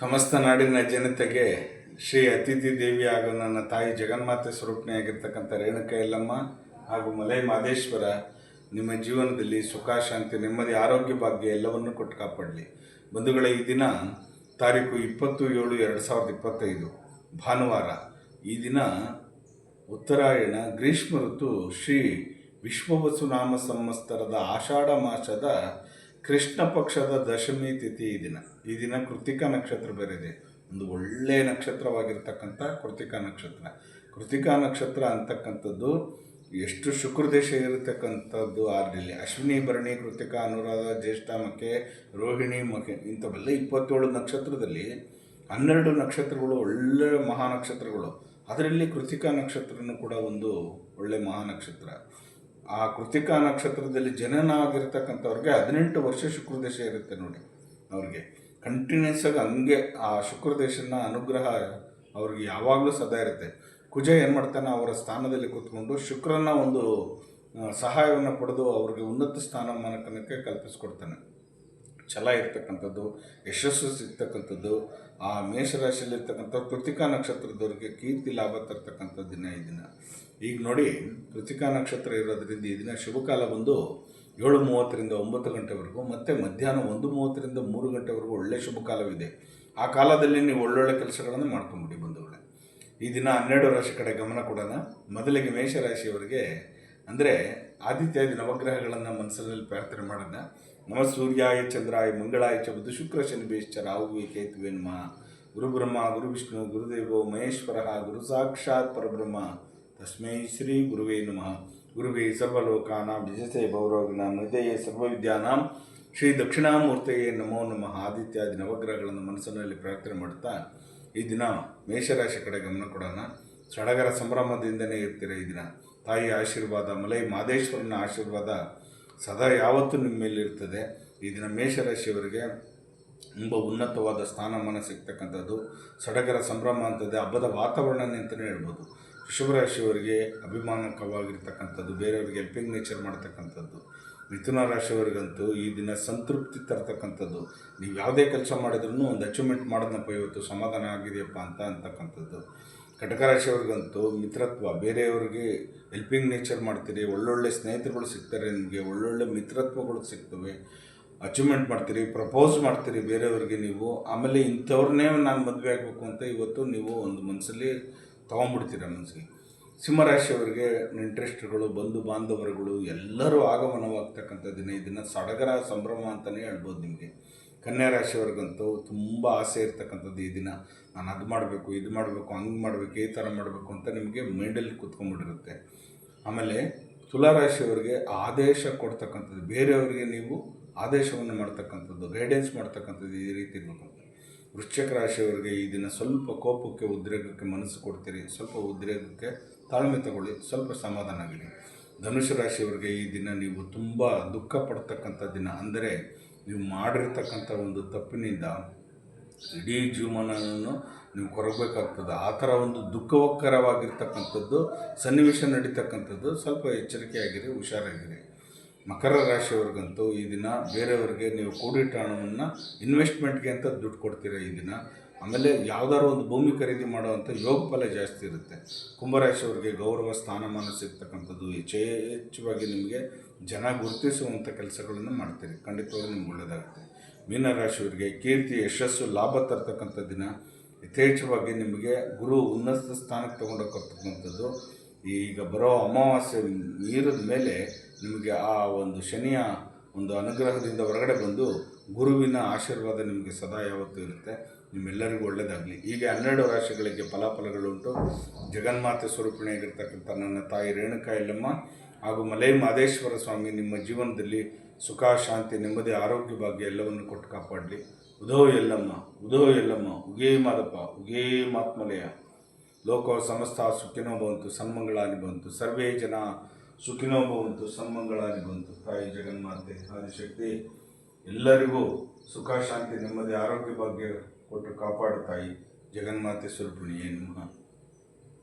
ಸಮಸ್ತ ನಾಡಿನ ಜನತೆಗೆ ಶ್ರೀ ಅತಿಥಿ ದೇವಿ ಹಾಗೂ ನನ್ನ ತಾಯಿ ಜಗನ್ಮಾತೆ ಸ್ವರೂಪಣೆಯಾಗಿರ್ತಕ್ಕಂಥ ರೇಣುಕ ಯಲ್ಲಮ್ಮ ಹಾಗೂ ಮಲೈ ಮಾದೇಶ್ವರ ನಿಮ್ಮ ಜೀವನದಲ್ಲಿ ಸುಖ, ಶಾಂತಿ, ನೆಮ್ಮದಿ, ಆರೋಗ್ಯ ಭಾಗ್ಯ ಎಲ್ಲವನ್ನು ಕೊಟ್ಟು ಕಾಪಾಡಲಿ. ಬಂಧುಗಳ, ಈ ದಿನ ತಾರೀಕು ಇಪ್ಪತ್ತು ಏಳು ಎರಡು ಸಾವಿರದ ಇಪ್ಪತ್ತೈದು, ಭಾನುವಾರ. ಈ ದಿನ ಉತ್ತರಾಯಣ, ಗ್ರೀಷ್ಮ ಋತು ಶ್ರೀ ವಿಶ್ವವಸುನಾಮ ಸಂವತ್ಸರದ ಆಷಾಢ ಮಾಸದ ಕೃಷ್ಣ ಪಕ್ಷದ ದಶಮಿ ತಿಥಿ ಈ ದಿನ. ಈ ದಿನ ಕೃತಿಕಾ ನಕ್ಷತ್ರ ಬೇರೆದೆ. ಒಂದು ಒಳ್ಳೆಯ ನಕ್ಷತ್ರವಾಗಿರ್ತಕ್ಕಂಥ ಕೃತಿಕಾ ನಕ್ಷತ್ರ. ಕೃತಿಕಾ ನಕ್ಷತ್ರ ಅಂತಕ್ಕಂಥದ್ದು ಎಷ್ಟು ಶುಕ್ರದೇಶ ಇರತಕ್ಕಂಥದ್ದು ಆರ್ಡಿಲ್ಲಿ. ಅಶ್ವಿನಿ, ಭರಣಿ, ಕೃತಿಕಾ, ಅನುರಾಧ, ಜ್ಯೇಷ್ಠ ಮಕ್ಕೆ ರೋಹಿಣಿ, ಮಕೆ ಇಂಥವೆಲ್ಲ ಇಪ್ಪತ್ತೇಳು ನಕ್ಷತ್ರದಲ್ಲಿ ಹನ್ನೆರಡು ನಕ್ಷತ್ರಗಳು ಒಳ್ಳೆಯ ಮಹಾನಕ್ಷತ್ರಗಳು. ಅದರಲ್ಲಿ ಕೃತಿಕಾ ನಕ್ಷತ್ರನೂ ಕೂಡ ಒಂದು ಒಳ್ಳೆ ಮಹಾ ನಕ್ಷತ್ರ ಆ ಕೃತಿಕಾ ನಕ್ಷತ್ರದಲ್ಲಿ ಜನನ ಆಗಿರ್ತಕ್ಕಂಥವ್ರಿಗೆ ಹದಿನೆಂಟು ವರ್ಷ ಶುಕ್ರದೇಶ ಇರುತ್ತೆ ನೋಡಿ ಅವ್ರಿಗೆ. ಕಂಟಿನ್ಯೂಸ್ ಆಗಿ ಹಂಗೆ ಆ ಶುಕ್ರದೇಶನ ಅನುಗ್ರಹ ಅವ್ರಿಗೆ ಯಾವಾಗಲೂ ಸದಾ ಇರುತ್ತೆ. ಕುಜ ಏನು ಮಾಡ್ತಾನೆ, ಅವರ ಸ್ಥಾನದಲ್ಲಿ ಕೂತ್ಕೊಂಡು ಶುಕ್ರನ ಒಂದು ಸಹಾಯವನ್ನು ಪಡೆದು ಅವ್ರಿಗೆ ಉನ್ನತ ಸ್ಥಾನಮಾನಕನಕ್ಕೆ ಕಲ್ಪಿಸ್ಕೊಡ್ತಾನೆ. ಛಲ ಇರ್ತಕ್ಕಂಥದ್ದು, ಯಶಸ್ಸು ಸಿಗ್ತಕ್ಕಂಥದ್ದು, ಆ ಮೇಷರಾಶಿಯಲ್ಲಿರ್ತಕ್ಕಂಥ ಕೃತಿಕಾ ನಕ್ಷತ್ರದವರಿಗೆ ಕೀರ್ತಿ ಲಾಭ ತರ್ತಕ್ಕಂಥ ದಿನ ಈ ದಿನ. ಈಗ ನೋಡಿ, ಕೃತಿಕಾ ನಕ್ಷತ್ರ ಇರೋದ್ರಿಂದ ಈ ದಿನ ಶುಭಕಾಲ ಬಂದು ಏಳು ಮೂವತ್ತರಿಂದ ಒಂಬತ್ತು ಗಂಟೆವರೆಗೂ ಮತ್ತು ಮಧ್ಯಾಹ್ನ ಒಂದು ಮೂವತ್ತರಿಂದ ಮೂರು ಗಂಟೆವರೆಗೂ ಒಳ್ಳೆಯ ಶುಭ ಕಾಲವಿದೆ ಆ ಕಾಲದಲ್ಲಿ ನೀವು ಒಳ್ಳೊಳ್ಳೆ ಕೆಲಸಗಳನ್ನು ಮಾಡ್ಕೊಂಬಿಡಿ ಬಂಧುಗಳೇ. ಈ ದಿನ ಹನ್ನೆರಡು ರಾಶಿ ಕಡೆ ಗಮನ ಕೊಡೋಣ. ಮೊದಲಿಗೆ ಮೇಷರಾಶಿಯವರಿಗೆ, ಅಂದರೆ ಆದಿತ್ಯಾದಿ ನವಗ್ರಹಗಳನ್ನು ಮನಸ್ಸಿನಲ್ಲಿ ಪ್ರಾರ್ಥನೆ ಮಾಡೋಣ. ನಮ ಸೂರ್ಯಾಯ ಚಂದ್ರಾಯ ಮಂಗಳಾಯ ಚ ಬುಧ ಶುಕ್ರ ಶನಿ ರಾಹುವೇ ಕೇತುವೆನ್ಮ ಗುರು ಬ್ರಹ್ಮ, ಗುರು ವಿಷ್ಣು ಗುರುದೇವೋ ಮಹೇಶ್ವರ, ಗುರು ಸಾಕ್ಷಾತ್ ಪರಬ್ರಹ್ಮ. ತಸ್ಮೈ ಶ್ರೀ ಗುರುವೇ ನಮಃ. ಗುರುವೇ ಸರ್ವಲೋಕಾನಾಂ ವಿಜಯತೆ ಭೌರೋಗಿಣಾಂ ಹೃದಯ ಸರ್ವವಿದ್ಯಾನಾಂ ಶ್ರೀ ದಕ್ಷಿಣಾಮೂರ್ತಿಯೇ ನಮೋ ನಮಃ. ಆದಿತ್ಯಾದಿ ನವಗ್ರಹಗಳನ್ನು ಮನಸ್ಸಿನಲ್ಲಿ ಪ್ರಾರ್ಥನೆ ಮಾಡ್ತಾ ಈ ದಿನ ಮೇಷರಾಶಿ ಕಡೆ ಗಮನ ಕೊಡೋಣ. ಸಡಗರ ಸಂಭ್ರಮದಿಂದನೇ ಇರ್ತೀರ ಈ ದಿನ. ತಾಯಿಯ ಆಶೀರ್ವಾದ, ಮಲೈ ಮಾದೇಶ್ವರನ ಆಶೀರ್ವಾದ ಸದಾ ಯಾವತ್ತೂ ನಿಮ್ಮ ಮೇಲೆ ಇರ್ತದೆ. ಈ ದಿನ ಮೇಷರಾಶಿಯವರಿಗೆ ತುಂಬ ಉನ್ನತವಾದ ಸ್ಥಾನಮಾನ ಸಿಗ್ತಕ್ಕಂಥದ್ದು. ಸಡಗರ ಸಂಭ್ರಮ ಅಂತದೆ, ಹಬ್ಬದ ವಾತಾವರಣ ಅಂತಲೇ ಹೇಳ್ಬೋದು. ವೃಷಭರಾಶಿಯವರಿಗೆ ಅಭಿಮಾನಕವಾಗಿರ್ತಕ್ಕಂಥದ್ದು, ಬೇರೆಯವರಿಗೆ ಹೆಲ್ಪಿಂಗ್ ನೇಚರ್ ಮಾಡ್ತಕ್ಕಂಥದ್ದು. ಮಿಥುನ ರಾಶಿಯವರಿಗಂತೂ ಈ ದಿನ ಸಂತೃಪ್ತಿ ತರ್ತಕ್ಕಂಥದ್ದು. ನೀವು ಯಾವುದೇ ಕೆಲಸ ಮಾಡಿದ್ರೂ ಒಂದು ಅಚೀವ್ಮೆಂಟ್ ಮಾಡೋದನ್ನಪ್ಪ ಇವತ್ತು, ಸಮಾಧಾನ ಆಗಿದೆಯಪ್ಪ ಅಂತ ಅಂತಕ್ಕಂಥದ್ದು. ಕಟಕ ರಾಶಿಯವ್ರಿಗಂತೂ ಮಿತ್ರತ್ವ, ಬೇರೆಯವ್ರಿಗೆ ಹೆಲ್ಪಿಂಗ್ ನೇಚರ್ ಮಾಡ್ತೀರಿ, ಒಳ್ಳೊಳ್ಳೆ ಸ್ನೇಹಿತರುಗಳು ಸಿಗ್ತಾರೆ ನಿಮಗೆ, ಒಳ್ಳೊಳ್ಳೆ ಮಿತ್ರತ್ವಗಳು ಸಿಗ್ತವೆ ಅಚೀವ್ಮೆಂಟ್ ಮಾಡ್ತೀರಿ ಪ್ರಪೋಸ್ ಮಾಡ್ತೀರಿ ಬೇರೆಯವ್ರಿಗೆ ನೀವು, ಆಮೇಲೆ ಇಂಥವ್ರನ್ನೇ ನಾನು ಮದುವೆ ಆಗಬೇಕು ಅಂತ ಇವತ್ತು ನೀವು ಒಂದು ಮನಸ್ಸಲ್ಲಿ ತೊಗೊಂಡ್ಬಿಡ್ತೀರ ಮನಸ್ಸಿಗೆ. ಸಿಂಹರಾಶಿಯವರಿಗೆ ಇಂಟ್ರೆಸ್ಟ್ಗಳು ಬಂಧು ಬಾಂಧವರುಗಳು ಎಲ್ಲರೂ ಆಗಮನವಾಗ್ತಕ್ಕಂಥ ದಿನ ಇದನ್ನು ಸಡಗರ ಸಂಭ್ರಮ ಅಂತಲೇ ಹೇಳ್ಬೋದು ನಿಮಗೆ. ಕನ್ಯಾ ರಾಶಿಯವ್ರಿಗಂತೂ ತುಂಬ ಆಸೆ ಇರ್ತಕ್ಕಂಥದ್ದು ಈ ದಿನ. ನಾನು ಅದು ಮಾಡಬೇಕು, ಇದು ಮಾಡಬೇಕು, ಹಂಗೆ ಮಾಡಬೇಕು, ಈ ಥರ ಮಾಡಬೇಕು ಅಂತ ನಿಮಗೆ ಮೈಂಡಲ್ಲಿ ಕುತ್ಕೊಂಡ್ಬಿಟ್ಟಿರುತ್ತೆ. ಆಮೇಲೆ ತುಲಾರಾಶಿಯವರಿಗೆ ಆದೇಶ ಕೊಡ್ತಕ್ಕಂಥದ್ದು, ಬೇರೆಯವರಿಗೆ ನೀವು ಆದೇಶವನ್ನು ಮಾಡ್ತಕ್ಕಂಥದ್ದು ಗೈಡೆನ್ಸ್ ಮಾಡ್ತಕ್ಕಂಥದ್ದು ಈ ರೀತಿ ಇರಬೇಕು ವೃಶ್ಚಿಕ ರಾಶಿಯವರಿಗೆ ಈ ದಿನ ಸ್ವಲ್ಪ ಕೋಪಕ್ಕೆ, ಉದ್ರೇಕಕ್ಕೆ ಮನಸ್ಸು ಕೊಡ್ತೀರಿ. ಸ್ವಲ್ಪ ಉದ್ರೇಕಕ್ಕೆ ತಾಳ್ಮೆ ತಗೊಳ್ಳಿ, ಸ್ವಲ್ಪ ಸಮಾಧಾನ ಆಗಿರಿ. ಧನುಷ್ಯ ರಾಶಿಯವರಿಗೆ ಈ ದಿನ ನೀವು ತುಂಬ ದುಃಖ ಪಡ್ತಕ್ಕಂಥ ದಿನ. ಅಂದರೆ ನೀವು ಮಾಡಿರ್ತಕ್ಕಂಥ ಒಂದು ತಪ್ಪಿನಿಂದ ಇಡೀ ಜೀವನವನ್ನು ನೀವು ಕೊರಗಬೇಕಾಗ್ತದೆ. ಆ ಥರ ಒಂದು ದುಃಖಕರವಾಗಿರ್ತಕ್ಕಂಥದ್ದು ಸನ್ನಿವೇಶ ನಡೀತಕ್ಕಂಥದ್ದು ಸ್ವಲ್ಪ ಎಚ್ಚರಿಕೆಯಾಗಿರಿ, ಹುಷಾರಾಗಿರಿ. ಮಕರ ರಾಶಿಯವ್ರಿಗಂತೂ ಈ ದಿನ ಬೇರೆಯವ್ರಿಗೆ ನೀವು ಕೂಡಿಟ್ಟ ಹಣವನ್ನು ಇನ್ವೆಸ್ಟ್ಮೆಂಟ್ಗೆ ಅಂತ ದುಡ್ಡು ಕೊಡ್ತೀರ ಈ ದಿನ? ಆಮೇಲೆ ಯಾವ್ದಾದ್ರು ಒಂದು ಭೂಮಿ ಖರೀದಿ ಮಾಡುವಂಥ ಯೋಗ ಫಲ ಜಾಸ್ತಿ ಇರುತ್ತೆ. ಕುಂಭರಾಶಿಯವರಿಗೆ ಗೌರವ, ಸ್ಥಾನಮಾನ ಸಿಗ್ತಕ್ಕಂಥದ್ದು ಯಥೇಚ್ಛವಾಗಿ ನಿಮಗೆ ಜನ ಗುರುತಿಸುವಂಥ ಕೆಲಸಗಳನ್ನು ಮಾಡ್ತೀರಿ. ಖಂಡಿತವಾಗಿ ನಿಮ್ಗೆ ಒಳ್ಳೆಯದಾಗುತ್ತೆ ಮೀನರಾಶಿಯವರಿಗೆ ಕೀರ್ತಿ, ಯಶಸ್ಸು, ಲಾಭ ತರ್ತಕ್ಕಂಥ ದಿನ ಯಥೇಚ್ಛವಾಗಿ ನಿಮಗೆ ಗುರು ಉನ್ನತ ಸ್ಥಾನಕ್ಕೆ ತಗೊಂಡೋಗ್ತಕ್ಕಂಥದ್ದು ಈಗ ಬರೋ ಅಮಾವಾಸ್ಯೆ ಮೀರಿದ ಮೇಲೆ ನಿಮಗೆ ಆ ಒಂದು ಶನಿಯ ಒಂದು ಅನುಗ್ರಹದಿಂದ ಹೊರಗಡೆ ಬಂದು ಗುರುವಿನ ಆಶೀರ್ವಾದ ನಿಮಗೆ ಸದಾ ಯಾವತ್ತೂ ಇರುತ್ತೆ. ನಿಮ್ಮೆಲ್ಲರಿಗೂ ಒಳ್ಳೆಯದಾಗಲಿ ಹೀಗೆ ಹನ್ನೆರಡು ರಾಶಿಗಳಿಗೆ ಫಲಾಫಲಗಳುಂಟು ಜಗನ್ಮಾತೆ ಸ್ವರೂಪಿಣಿಯಾಗಿರ್ತಕ್ಕಂಥ ನನ್ನ ತಾಯಿ ರೇಣುಕಾ ಎಲ್ಲಮ್ಮ ಹಾಗೂ ಮಲೈ ಮಾದೇಶ್ವರ ಸ್ವಾಮಿ ನಿಮ್ಮ ಜೀವನದಲ್ಲಿ ಸುಖ, ಶಾಂತಿ, ನೆಮ್ಮದಿ, ಆರೋಗ್ಯ ಭಾಗ್ಯ ಎಲ್ಲವನ್ನು ಕೊಟ್ಟು ಕಾಪಾಡಲಿ. ಉದೋ ಎಲ್ಲಮ್ಮ ಉದೋ ಎಲ್ಲಮ್ಮ, ಉಗೇ ಮಾದಪ್ಪ, ಉಗೇ ಮಾತ್ಮಲಯ. ಲೋಕ ಸಮಸ್ತ ಸುಖಿನೋ ಬಂತು ಸನ್ಮಂಗಳಾನಿ ಬಂತು ಸರ್ವೇ ಜನ ಸುಖಿನೋ ಬಂತು ಸನ್ಮಂಗಳಾಗಿ ಬಂತು ತಾಯಿ ಜಗನ್ಮಾತೆ ಆದಿಶಕ್ತಿ ಎಲ್ಲರಿಗೂ ಸುಖ ಶಾಂತಿ ನೆಮ್ಮದಿ ಆರೋಗ್ಯ ಭಾಗ್ಯ ಕೊಟ್ಟು ಕಾಪಾಡುತ್ತಾಯಿ ಜಗನ್ಮಾತೆ ಸ್ವರೂಪಿಣಿಯೇ ನಮಃ.